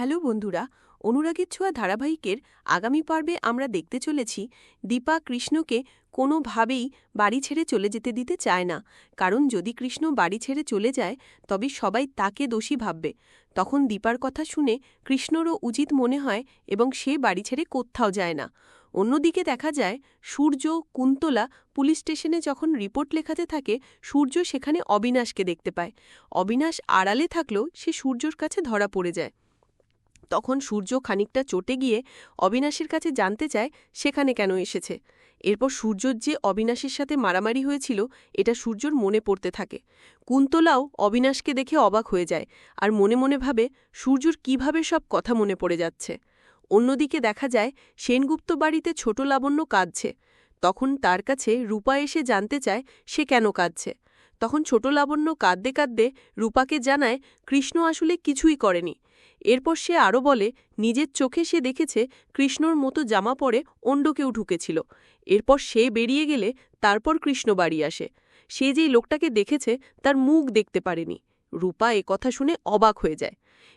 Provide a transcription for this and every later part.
Hello বন্ধুরা, অনুরাগের ছোঁয়া ধারাবাহিকের আগামী পর্বে আমরা দেখতে চলেছি দীপা কৃষ্ণকে কোনোভাবেই বাড়ি ছেড়ে চলে যেতে দিতে চায় না। কারণ যদি কৃষ্ণ বাড়ি ছেড়ে চলে যায়, তবে সবাই তাকে দোষী ভাববে। তখন দীপার কথা শুনে কৃষ্ণরও উচিত মনে হয় এবং সে বাড়ি ছেড়ে কোথাও যায় না। অন্যদিকে দেখা যায়, সূর্য, কুন্তলা পুলিশ স্টেশনে যখন রিপোর্ট লেখাতে থাকে, সূর্য সেখানে অবিনাশকে দেখতে পায়। অবিনাশ আড়ালে থাকলেও সে সূর্যর কাছে ধরা পড়ে যায়। তখন সূর্য খানিকটা চটে গিয়ে অবিনাশের কাছে জানতে চায় সেখানে কেন এসেছে। এরপর সূর্যর যে অবিনাশের সাথে মারামারি হয়েছিল, এটা সূর্যর মনে পড়তে থাকে। কুন্তলাও অবিনাশকে দেখে অবাক হয়ে যায় আর মনে মনে ভাবে, সূর্যর কীভাবে সব কথা মনে পড়ে যাচ্ছে। অন্যদিকে দেখা যায়, সেনগুপ্ত বাড়িতে ছোট লাবণ্য কাঁদছে। তখন তার কাছে রূপা এসে জানতে চায়, সে কেন কাঁদছে। তখন ছোট লাবণ্য কাঁদতে কাঁদতে রূপাকে জানায়, কৃষ্ণ আসলে কিছুই করেনি। এরপর সে আরও বলে, নিজের চোখে সে দেখেছে কৃষ্ণর মতো জামা পরে অন্য কেউ ঢুকেছিল। এরপর সে বেরিয়ে গেলে তারপর কৃষ্ণ বাড়ি আসে। সে যেই লোকটাকে দেখেছে তার মুখ দেখতে পারেনি। রূপা এ কথা শুনে অবাক হয়ে যায়।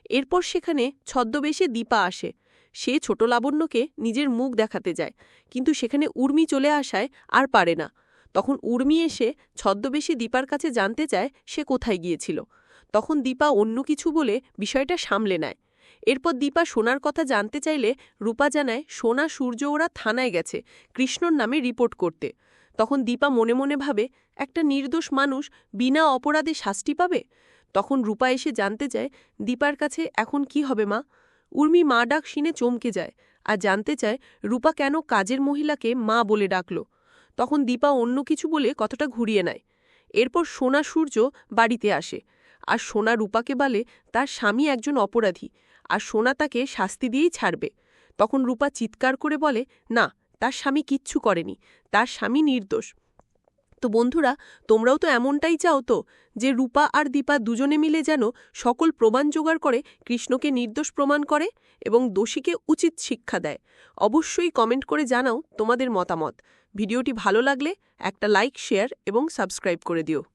এরপর সেখানে ছদ্মবেশে দীপা আসে। সে ছোট লাবণ্যকে নিজের মুখ দেখাতে যায়, কিন্তু সেখানে উর্মি চলে আসায় আর পারে না। তখন উর্মি এসে ছদ্মবেশী দীপার কাছে জানতে চায় সে কোথায় গিয়েছিল। তখন দীপা অন্য কিছু বলে বিষয়টা সামলে নেয়। এরপর দীপা সোনার কথা জানতে চাইলে রূপা জানায়, সোনা সূর্য ওরা থানায় গেছে, কৃষ্ণর নামে রিপোর্ট করতে। তখন দীপা মনে মনে ভাবে, একটা নির্দোষ মানুষ বিনা অপরাধে শাস্তি পাবে? তখন রূপা এসে জানতে চায়, দীপার কাছে এখন কি হবে মা? উর্মি মা ডাক শিনে চমকে যায়, আর জানতে চায়, রূপা কেন কাজের মহিলাকে মা বলে ডাকল? তখন দীপা অন্য কিছু বলে কথাটা ঘুরিয়ে নেয়। এরপর সোনা সূর্য বাড়িতে আসে আর সোনা রূপাকে বলে তার স্বামী একজন অপরাধী আর সোনা তাকে শাস্তি দিয়েই ছাড়বে। তখন রূপা চিৎকার করে বলে, না, তার স্বামী কিচ্ছু করেনি, তার স্বামী নির্দোষ। তো বন্ধুরা, তোমরাও তো এমনটাই চাও তো, যে রূপা আর দীপা দুজনে মিলে যেন সকল প্রমাণ জোগাড় করে, কৃষ্ণকে নির্দোষ প্রমাণ করে এবং দোষীকে উচিত শিক্ষা দেয়। অবশ্যই কমেন্ট করে জানাও তোমাদের মতামত। ভিডিওটি ভালো লাগলে একটা লাইক, শেয়ার এবং সাবস্ক্রাইব করে দিও।